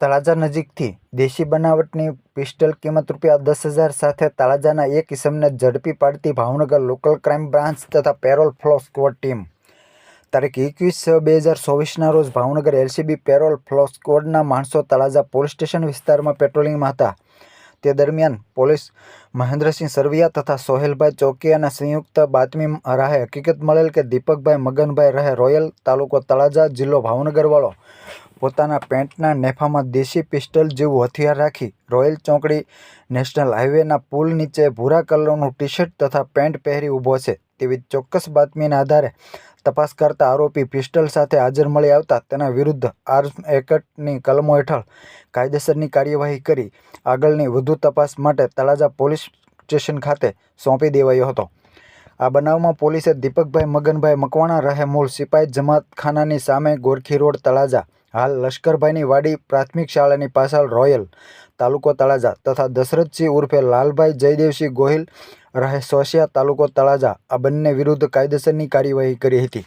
તળાજા નજીકથી દેશી બનાવટની પિસ્ટલ કિંમત રૂપિયા દસ હજાર સાથે તળાજાના એક ઇસમને ઝડપી પાડતી ભાવનગર લોકલ ક્રાઇમ બ્રાન્ચ તથા પેરોલ ફ્લો સ્ક્વોડ ટીમ તારીખ એકવીસ છ બે હજાર ચોવીસના રોજ ભાવનગર એલસીબી પેરોલ ફ્લો સ્ક્વોડના માણસો તળાજા પોલીસ સ્ટેશન વિસ્તારમાં પેટ્રોલિંગમાં હતા તે દરમિયાન પોલીસ મહેન્દ્રસિંહ સરવૈયા તથા સોહેલભાઈ ચોકીયાના સંયુક્ત બાતમી રાહે હકીકત મળેલ કે દીપકભાઈ મગનભાઈ રહે રોયલ તાલુકો તળાજા જિલ્લો ભાવનગરવાળો પોતાના પેન્ટના નેફામાં દેશી પિસ્ટલ જેવું હથિયાર રાખી રોયલ ચોકડી નેશનલ હાઈવેના પુલ નીચે ભૂરા કલરનું ટી શર્ટ તથા પેન્ટ પહેરી ઊભો છે. તેવી ચોક્કસ બાતમીના આધારે તપાસ કરતા આરોપી પિસ્ટલ સાથે હાજર મળી આવતા તેના વિરુદ્ધ આર્મ્સ એક્ટની કલમો હેઠળ કાયદેસરની કાર્યવાહી કરી આગળની વધુ તપાસ માટે તળાજા પોલીસ સ્ટેશન ખાતે સોંપી દેવાયો હતો. આ બનાવમાં પોલીસે દીપકભાઈ મગનભાઈ મકવાણા રહે મૂળ સિપાઈ જમાતખાનાની સામે ગોરખી રોડ તળાજા હાલ લશ્કરભાઈની વાડી પ્રાથમિક શાળાની પાછળ રોયલ તાલુકો તળાજા તથા દશરથસિંહ ઉર્ફે લાલભાઈ જયદેવસિંહ ગોહિલ રહે સોસિયા તાલુકો તળાજા આ બંને વિરુદ્ધ કાયદેસરની કાર્યવાહી કરી હતી.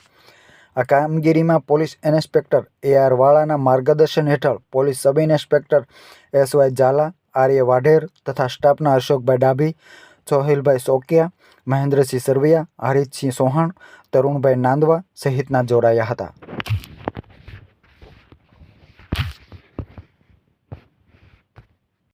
આ કામગીરીમાં પોલીસ ઇન્સ્પેક્ટર એ આર વાળાના માર્ગદર્શન હેઠળ police sub inspector S Y Zala Arya Vadher તથા સ્ટાફના અશોકભાઈ ડાભી, સોહિલભાઈ સોકિયા, મહેન્દ્રસિંહ સરવૈયા હરિતસિંહ સોહાણ, તરુણભાઈ નાંદવા સહિતના જોડાયા હતા.